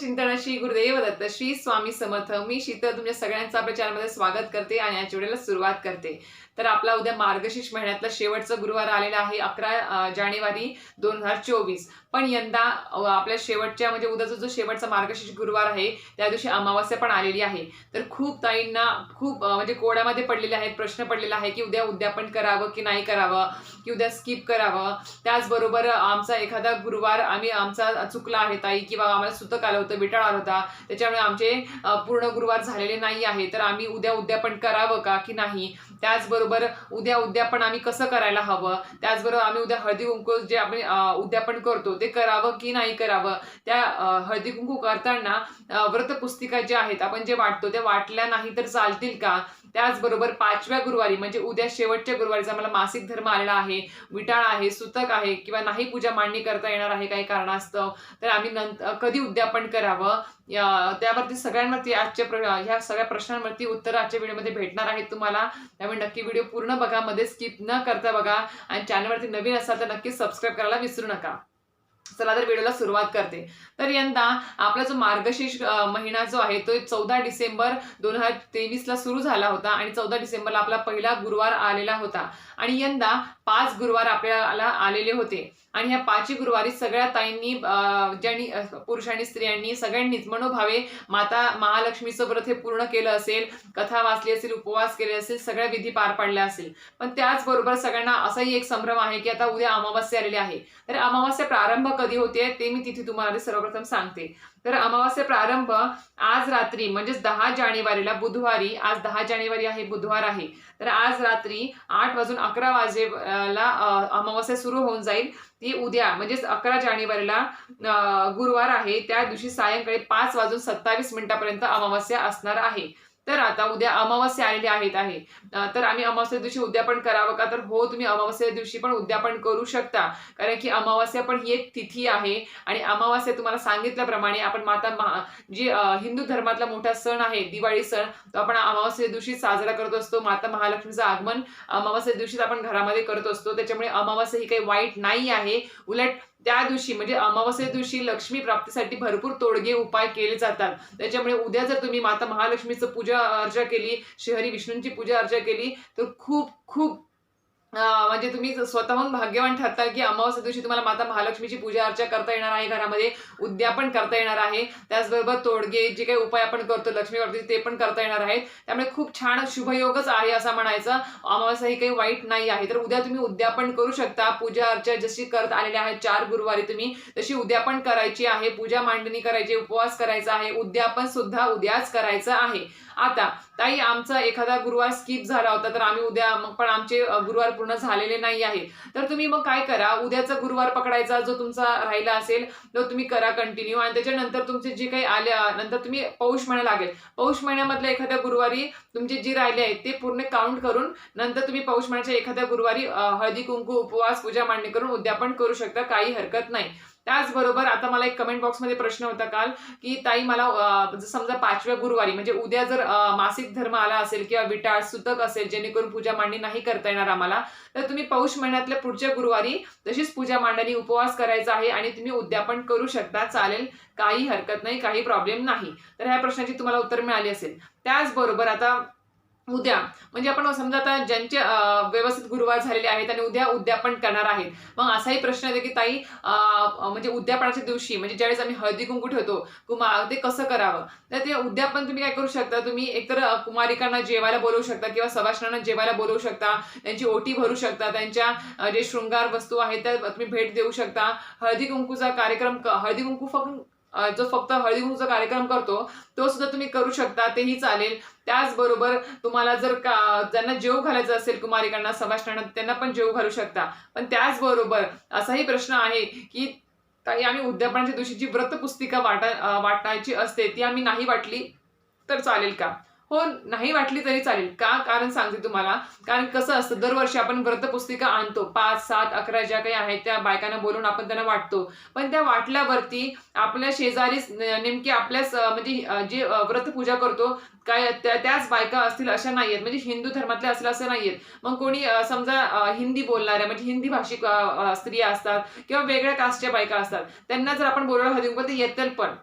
चिंतन श्री गुरुदेव दत्त श्री स्वामी समर्थ. मी शीतल तुमच्या सगळ्यांचा प्रचारमध्ये स्वागत करते आणि आजच्या वेळेला सुरुवात करते. तर आपला उद्या मार्गशीर्ष महिन्यातला शेवटचा गुरुवार आलेला आहे अकरा जानेवारी दोन हजार चोवीस. पण यंदा आपल्या शेवटच्या म्हणजे उद्याचा जो शेवटचा मार्गशीर्ष गुरुवार आहे त्या दिवशी अमावस्या पण आलेली आहे. तर खूप ताईंना खूप म्हणजे कोड्यामध्ये पडलेले आहेत प्रश्न पडलेला आहे की उद्या उद्यापन करावं की नाही करावं की उद्या स्किप करावं. त्याचबरोबर आमचा एखादा गुरुवार आम्ही आमचा चुकला आहे ताई किंवा आम्हाला सुतक आलं होतं विटाळा होता. त्याच्यामुळे आमचे पूर्ण गुरुवार झालेले नाही आहे. तर आम्ही उद्या उद्यापन करावं का की नाही? त्याचबरोबर उद्या उद्यापन आम्ही कसं करायला हवं? त्याचबरोबर आम्ही उद्या हळदी कुंकू जे आपण उद्यापन करतो ते करावं की नाही करावं? त्या हळदी कुंकू करताना व्रतपुस्तिका ज्या आहेत आपण जे वाटतो त्या वाटल्या नाही तर चालतील का? त्याचबरोबर पाचव्या गुरुवारी म्हणजे उद्या शेवटच्या गुरुवारीचा आम्हाला मासिक धर्म आलेला आहे विटाळ आहे सुतक आहे किंवा नाही पूजा मांडणी करता येणार आहे काही कारणास्तव तर आम्ही नंतर कधी उद्यापन करावं. त्यावरती सगळ्यांवरती आजच्या प्र ह्या सगळ्या प्रश्नांवरती उत्तर आजच्या व्हिडिओमध्ये भेटणार आहेत तुम्हाला. त्यामुळे नक्की व्हिडिओ पूर्ण बघा मध्ये स्किप न करता बघा. आणि चॅनलवरती नवीन असाल तर नक्की सबस्क्राईब करायला विसरू नका. चला तर व्हिडिओला सुरुवात करते. तर यंदा आपला जो मार्गशीर्ष महिना जो आहे तो चौदा डिसेंबर दोन हजार तेवीसला सुरू झाला होता. आणि चौदा डिसेंबरला आपला पहिला गुरुवार आलेला होता. आणि यंदा पाच गुरुवार आपल्याला आलेले होते. आणि ह्या पाचही गुरुवारी सगळ्या ताईंनी ज्यांनी अ, पुरुषांनी स्त्रियांनी सगळ्यांनीच मनोभावे माता महालक्ष्मीचं व्रत हे पूर्ण केलं असेल कथा वाचली असेल उपवास केले असेल सगळ्या विधी पार पाडल्या असेल. पण त्याचबरोबर सगळ्यांना असाही एक संभ्रम आहे की आता उद्या अमावास्या आलेली आहे. तर अमावास्या प्रारंभ कधी होते ते मी तिथे तुम्हाला सर्वप्रथम सांगते. तर अमावास्या प्रारंभ आज रात्री म्हणजेच दहा जानेवारीला बुधवारी आज दहा जानेवारी आहे बुधवार आहे. तर आज रात्री आठ वाजून अकरा वाजे ला अमावस्या सुरू होऊन जाईल. ती उद्या म्हणजेच अकरा जानेवारीला गुरुवार आहे. त्या दिवशी सायंकाळी पाच वाजून सत्तावीस मिनिटापर्यंत अमावस्या असणार आहे. तर आता उद्या अमावस्या आलेली आहेत आहे. तर आम्ही अमावस्या दिवशी उद्यापन करावं का? तर हो तुम्ही अमावस्या दिवशी पण उद्यापन करू शकता. कारण की अमावस्या पण ही एक तिथी आहे आणि अमावस्या तुम्हाला सांगितल्याप्रमाणे आपण माता महा जी हिंदू धर्मातला मोठा सण आहे दिवाळी सण तो आपण अमावस्या दिवशी साजरा करत असतो. माता महालक्ष्मीचं आगमन अमावस्या दिवशीच आपण घरामध्ये करत असतो. त्याच्यामुळे अमावस्या ही काही वाईट नाही आहे. उलट त्या दिवशी म्हणजे अमावस्या दिवशी लक्ष्मी प्राप्तीसाठी भरपूर तोडगे उपाय केले जातात. त्याच्यामुळे उद्या जर तुम्ही माता महालक्ष्मीचं पूजा अर्चा केली श्रीहरी विष्णूंची पूजा अर्चा केली तर खूप खूप म्हणजे तुम्ही स्वतःहून भाग्यवान ठरता की अमावस्या दिवशी तुम्हाला माता महालक्ष्मीची पूजा अर्चा करता येणार आहे घरामध्ये उद्यापन करता येणार आहे. त्याचबरोबर तोडगे जे काही उपाय आपण करतो लक्ष्मी प्राप्तीचे ते पण करता येणार आहेत. त्यामुळे खूप छान शुभयोगच आहे असं म्हणायचं. अमावस्या ही काही वाईट नाही आहे. तर उद्या तुम्ही उद्यापन करू शकता. पूजा अर्चा जशी करत आलेल्या आहेत चार गुरुवारी तुम्ही तशी उद्यापन करायची आहे. पूजा मांडणी करायची उपवास करायचा आहे. उद्यापन सुद्धा उद्याच करायचं आहे. आता ताई आमचा एखादा गुरुवार स्किप झाला होता तर आम्ही उद्या मग पण आमचे गुरुवार पूर्ण झालेले नाही आहे तर तुम्ही मग काय करा उद्याचा गुरुवार पकडायचा जो तुमचा राहिला असेल तो तुम्ही करा कंटिन्यू आणि त्याच्यानंतर तुमचे जे काही आले नंतर तुम्ही पौष महिना लागेल. पौष महिन्यामधल्या एखाद्या गुरुवारी तुमचे जे राहिले आहेत ते पूर्ण काउंट करून नंतर तुम्ही पौष महिन्याच्या एखाद्या गुरुवारी हळदी कुंकू उपवास पूजा मांडणी करून उद्यापन करू शकता काही हरकत नाही. त्याचबरोबर आता मला एक कमेंट बॉक्समध्ये प्रश्न होता काल की ताई मला समजा पाचव्या गुरुवारी म्हणजे उद्या जर मासिक धर्म आला असेल किंवा विटाळ सुतक असेल जेणेकरून पूजा मांडणी नाही करता येणार आम्हाला तर तुम्ही पौष महिन्यातल्या पुढच्या गुरुवारी तशीच पूजा मांडणी उपवास करायचा आहे आणि तुम्ही उद्यापन करू शकता चालेल काही हरकत नाही काही प्रॉब्लेम नाही. तर ह्या प्रश्नाची तुम्हाला उत्तर मिळाली असेल. त्याचबरोबर आता उद्या म्हणजे आपण समजा आता ज्यांचे व्यवस्थित गुरुवार झालेले आहेत आणि उद्या उद्यापन करणार आहेत मग असाही प्रश्न येतो की ताई म्हणजे उद्यापनाच्या दिवशी म्हणजे ज्यावेळेस आम्ही हळदी कुंकू ठेवतो कुमा ते कसं करावं? तर ते उद्यापन तुम्ही काय करू शकता? तुम्ही एकतर कुमारिकांना जेवायला बोलवू शकता किंवा सवाष्णांना जेवायला बोलवू शकता त्यांची ओटी भरू शकता त्यांच्या जे शृंगार वस्तू आहेत त्या तुम्ही भेट देऊ शकता. हळदी कुंकूचा कार्यक्रम हळदी कुंकू फक्त जो फक्त हळदी कुंकूचा कार्यक्रम करतो तो सुद्धा तुम्ही करू शकता तेही चालेल. त्याचबरोबर तुम्हाला जर का ज्यांना जेव घालायचं असेल कुमारिकांना सवाष्णांना त्यांना पण जेव घालू शकता. पण त्याचबरोबर असाही प्रश्न आहे की काही आम्ही उद्यापनाच्या दिवशी जी व्रतपुस्तिका वाटा वाटायची असते ती आम्ही नाही वाटली तर चालेल का? हो नाही वाटली तरी चालेल. का कारण सांगते तुम्हाला? कारण कसं असतं दरवर्षी आपण व्रतपुस्तिका आणतो. पाच सात अकरा ज्या काही आहेत त्या बायकांना बोलून आपण त्यांना वाटतो. पण त्या वाटल्यावरती आपल्या शेजारी नेमकी आपल्याच म्हणजे जे व्रतपूजा करतो काय त्या- त्याच बायका असतील अशा नाहीयेत. म्हणजे हिंदू धर्मातल्या असल्या असं नाहीयेत. मग कोणी समजा हिंदी बोलणाऱ्या म्हणजे हिंदी भाषिक स्त्रिया असतात किंवा वेगळ्या कास्टच्या बायका असतात त्यांना जर आपण बोलायला हवी ते येतील पण.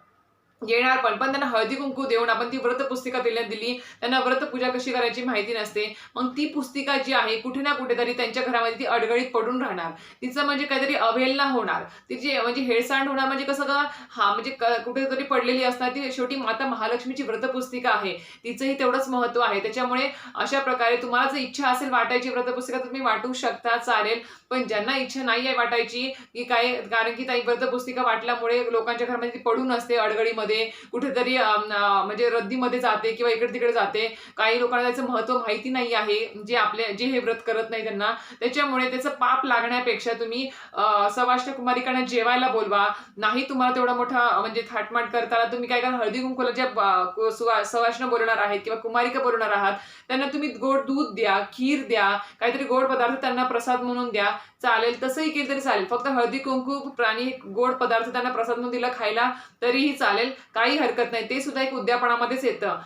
येणार पण. पण त्यांना हळदी कुंकू देऊन आपण ती व्रत पुस्तिका दिल्या दिली. त्यांना व्रत पूजा कशी करायची माहिती नसते. मग ती पुस्तिका जी आहे कुठे ना कुठेतरी त्यांच्या घरामध्ये ती अडगळीत पडून राहणार. तिचं म्हणजे काहीतरी अवहेलना होणार. तिची म्हणजे हेळसांड होणार म्हणजे कसं का हा म्हणजे क- कुठेतरी पडलेली असणार. ती शेवटी माता महालक्ष्मीची व्रत पुस्तिका आहे. तिचंही तेवढंच महत्त्व आहे. त्याच्यामुळे अशा प्रकारे तुम्हाला जर इच्छा असेल वाटायची व्रतपुस्तिका तुम्ही वाटू शकता चालेल. पण ज्यांना इच्छा नाही आहे वाटायची की काय कारण की ताई व्रतपुस्तिका वाटल्यामुळे लोकांच्या घरामध्ये ती पडून असते अडगळीमध्ये. कुठेतरी म्हणजे रद्दीमध्ये जाते किंवा इकडे तिकडे जाते. काही लोकांना त्याचं महत्त्व माहिती नाही आहे. जे आपले जे हे व्रत करत नाही त्यांना. त्याच्यामुळे त्याचं पाप लागण्यापेक्षा तुम्ही सवाष्ट सवाष्ण कुमारिकांना जेवायला बोलवा. नाही तुम्हाला तेवढा मोठा म्हणजे थाटमाट करताना तुम्ही काय करा हळदी कुंकूला ज्या सवाष्ण बोलणार आहेत किंवा कुमारिका बोलणार आहात त्यांना तुम्ही गोड दूध द्या खीर द्या काहीतरी गोड पदार्थ त्यांना प्रसाद म्हणून द्या. चालेल तसंही केलं तरी चालेल. फक्त हळदी कुंकू प्राणी गोड पदार्थ त्यांना प्रसाद म्हणून दिला खायला तरीही चालेल. काही हरकत नाही. ते सुद्धा एक उद्यापनामध्येच येतं.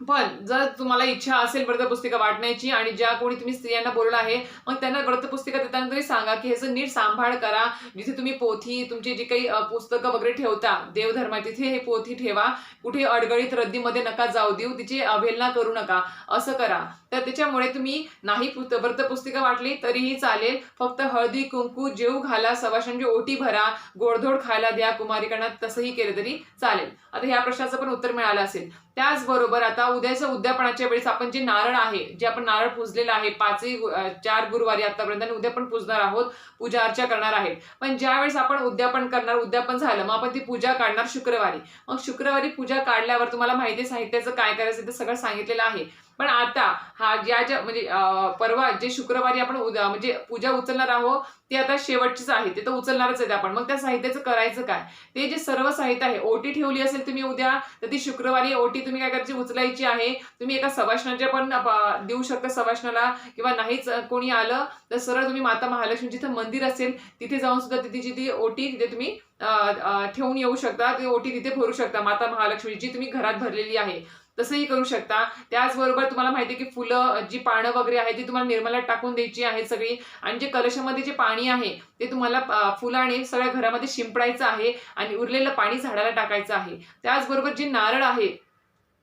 पण जर तुम्हाला इच्छा असेल व्रतपुस्तिका वाटण्याची आणि ज्या कोणी तुम्ही स्त्रियांना बोललं आहे मग त्यांना व्रतपुस्तिका देताना तरी सांगा की ह्याचं नीट सांभाळ करा. जिथे तुम्ही पोथी तुमची जी काही पुस्तकं वगैरे ठेवता देवधर्मा तिथे हे पोथी ठेवा. कुठे अडगळीत रद्दीमध्ये नका जाऊ देऊ तिची अवहेलना करू नका. असं करा. तर त्याच्यामुळे तुम्ही नाही व्रतपुस्तिका वाटली तरीही चालेल. फक्त हळदी कुंकू जेव घाला सवाशांची ओटी भरा गोडधोड खायला द्या कुमारिकांना तसंही केलं तरी चालेल. आता ह्या प्रश्नाचं पण उत्तर मिळालं असेल. त्याचबरोबर आता उद्याच्या उद्यापनाच्या वेळेस आपण जे नारळ आहे जे आपण नारळ पुजलेलं आहे पाचही चार गुरुवारी आतापर्यंत आणि उद्या पण पुजणार आहोत पूजा अर्चा करणार आहेत पण ज्या वेळेस आपण उद्यापन करणार उद्यापन झालं मग आपण ती पूजा काढणार शुक्रवारी. मग शुक्रवारी पूजा काढल्यावर तुम्हाला माहिती साहित्याचं काय करायचं ते सगळं सांगितलेलं आहे. पण आता हा ज्या ज्या म्हणजे परवा जे शुक्रवारी आपण उद्या म्हणजे पूजा उचलणार आहोत ते आता शेवटचीच आहे. ते तर उचलणारच आहेत आपण. मग त्या साहित्याचं करायचं काय? ते जे सर्व साहित्य आहे ओटी ठेवली असेल तुम्ही उद्या तर ती शुक्रवारी ओटी तुम्ही काय करायची? उचलायची आहे. तुम्ही एका सवाशणाच्या पण देऊ शकता सवाशणाला किंवा नाहीच कोणी आलं तर सरळ तुम्ही माता महालक्ष्मी जिथं मंदिर असेल तिथे जाऊन सुद्धा तिची ती ओटी तिथे तुम्ही ठेवून येऊ शकता. ती ओटी तिथे भरू शकता माता महालक्ष्मी जी तुम्ही घरात भरलेली आहे. तसंही करू शकता. त्याचबरोबर तुम्हाला माहिती आहे की फुलं जी पानं वगैरे आहे ती तुम्हाला निर्मलात टाकून द्यायची आहेत सगळी. आणि जे कलशामध्ये जे पाणी आहे ते तुम्हाला फुलाने सगळ्या घरामध्ये शिंपडायचं आहे आणि उरलेलं पाणी झाडाला टाकायचं आहे. त्याचबरोबर जे नारळ आहे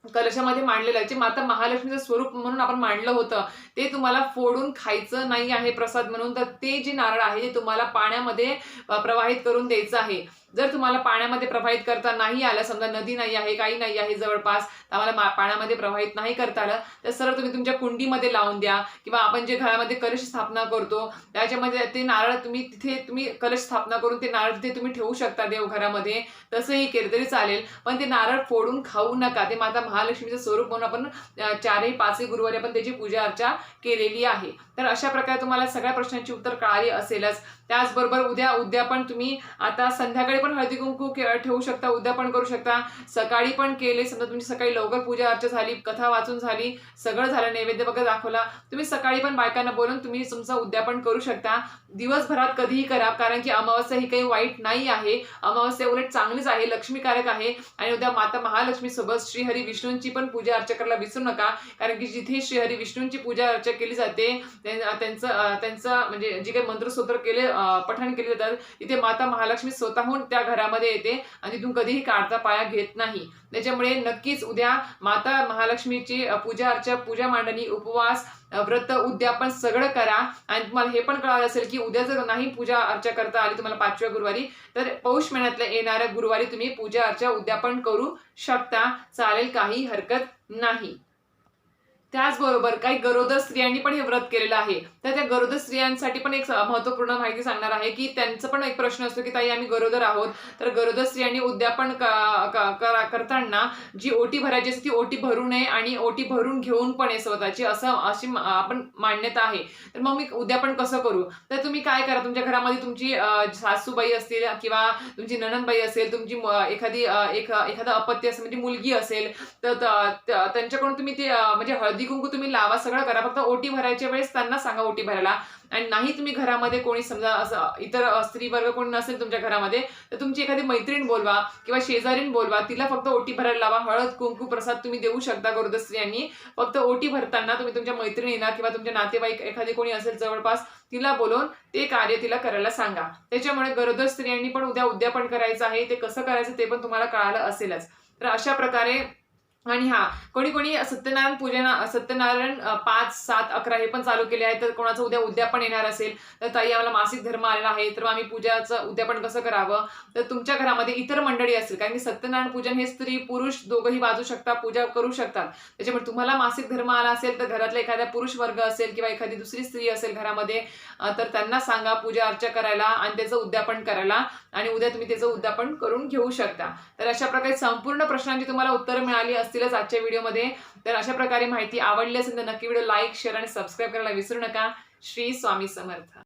कलशामध्ये मांडलेलं आहे जे माता महालक्ष्मीचं स्वरूप म्हणून आपण मांडलं होतं ते तुम्हाला फोडून खायचं नाही आहे प्रसाद म्हणून तर ते जे नारळ आहे ते तुम्हाला पाण्यामध्ये प्रवाहित करून द्यायचं आहे. जर तुम्हाला पाण्यामध्ये प्रवाहित करता नाही आलं समजा नदी नाही आहे काही नाही आहे जवळपास तर आम्हाला मा- पाण्यामध्ये प्रवाहित नाही करता आलं तर सरळ तुम्ही तुमच्या कुंडीमध्ये लावून द्या किंवा आपण जे घरामध्ये कलश स्थापना करतो त्याच्यामध्ये ते नारळ तुम्ही तिथे तुम्ही कलश स्थापना करून ते नारळ तिथे तुम्ही ठेवू शकता देवघरामध्ये. तसंही केलं तरी चालेल पण ते नारळ फोडून खाऊ नका. ते माता महालक्ष्मीचं स्वरूप म्हणून आपण चारही पाचही गुरुवारी आपण त्याची पूजा अर्चा केलेली आहे. तर अशा प्रकारे तुम्हाला सगळ्या प्रश्नांची उत्तर कळाली असेलच. त्याचबरोबर उद्या उद्यापन तुम्ही आता संध्याकाळी पण हळदी कुंकू ठेवू शकता उद्यापन करू शकता. सकाळी पण केले समजा तुमची सकाळी लवकर पूजा अर्चा झाली कथा वाचून झाली सगळं झालं नैवेद्य वगैरे दाखवला तुम्ही सकाळी पण बायकांना बोलून तुम्ही तुमचं उद्यापन करू शकता. दिवसभरात कधीही करा कारण की अमावस्या ही काही वाईट नाही आहे. अमावस्या उलट चांगलीच आहे लक्ष्मीकारक आहे. आणि उद्या माता महालक्ष्मी सोबत श्रीहरी विष्णूंची पण पूजा अर्चा करायला विसरू नका कारण की जिथे श्रीहरी विष्णूंची पूजा अर्चा केली जाते. त्यांचं त्यांचं म्हणजे जे काही मंत्रसूत्र केले पठण केले जातात तिथे माता महालक्ष्मी स्वतःहून त्या घरामध्ये येते आणि तिथून कधीही काढता पाया घेत नाही. त्याच्यामुळे नक्कीच उद्या माता महालक्ष्मीची पूजा अर्चा पूजा मांडणी उपवास व्रत उद्यापन सगळं करा. आणि तुम्हाला हे पण कळालं असेल की उद्या जर नाही पूजा अर्चा करता आली तुम्हाला पाचव्या गुरुवारी तर पौष महिन्यातल्या येणाऱ्या गुरुवारी तुम्ही पूजा अर्चा उद्यापन करू शकता. चालेल काही हरकत नाही. त्याचबरोबर काही गरोदर स्त्रियांनी पण हे व्रत केलेलं आहे. तर त्या गरोदर स्त्रियांसाठी पण एक महत्त्वपूर्ण माहिती सांगणार आहे की त्यांचं पण एक प्रश्न असतो की ताई आम्ही गरोदर आहोत. तर गरोदर स्त्रियांनी उद्यापन करा- करताना जी ओटी भरायची असते ती ओटी भरू नये आणि ओटी भरून घेऊन पण आहे स्वतःची असं अशी आपण मान्यता आहे. तर मग मी उद्यापन कसं करू? तर तुम्ही काय करा? तुमच्या घरामध्ये तुमची सासूबाई असतील किंवा तुमची नणंदबाई असेल तुमची एखादी एक एखादं अपत्य असेल म्हणजे मुलगी असेल तर त- त्यांच्याकडून तुम्ही ते म्हणजे हळदी हळदी कुंकू तुम्ही लावा सगळं करा. फक्त ओटी भरायच्या वेळेस त्यांना सांगा ओटी भरायला. आणि नाही तुम्ही घरामध्ये कोणी समजा असं इतर स्त्री वर्ग कोणी नसेल तुमच्या घरामध्ये तर तुमची एखादी मैत्रीण बोलवा किंवा शेजारीण बोलवा. तिला फक्त ओटी भरायला लावा. हळद कुंकू प्रसाद तुम्ही देऊ शकता गरोदर स्त्रियांनी. फक्त ओटी भरताना तुम्ही तुमच्या मैत्रिणीला किंवा तुमच्या नातेवाईक एखादी कोणी असेल जवळपास तिला बोलवून ते कार्य तिला करायला सांगा. त्याच्यामुळे गरोदर स्त्रियांनी पण उद्या उद्यापन करायचं आहे. ते कसं करायचं ते पण तुम्हाला कळालं असेलच. तर अशा प्रकारे आणि हा कोणी कोणी सत्यनारायण पूजन सत्यनारायण पाच सात अकरा हे पण चालू केले आहे तर कोणाचं उद्या उद्यापन येणार असेल तर ताई आम्हाला मासिक धर्म आलेला आहे तर आम्ही पूजाचं उद्यापन कसं करावं? तर तुमच्या घरामध्ये इतर मंडळी असतील कारण की सत्यनारायण पूजन हे स्त्री पुरुष दोघंही वाजू शकता पूजा करू शकतात. त्याच्यामुळे तुम्हाला मासिक धर्म आला असेल तर घरातला एखादा पुरुष वर्ग असेल किंवा एखादी दुसरी स्त्री असेल घरामध्ये तर त्यांना सांगा पूजा अर्चा करायला आणि त्याचं उद्यापन करायला आणि उद्या तुम्ही त्याचं उद्यापन करून घेऊ शकता. तर अशा प्रकारे संपूर्ण प्रश्नांची तुम्हाला उत्तरं मिळाली असतीलच आजच्या व्हिडिओमध्ये. तर अशा प्रकारे माहिती आवडली असेल तर नक्की व्हिडिओ लाईक शेअर आणि सबस्क्राईब करायला विसरू नका. श्री स्वामी समर्थ.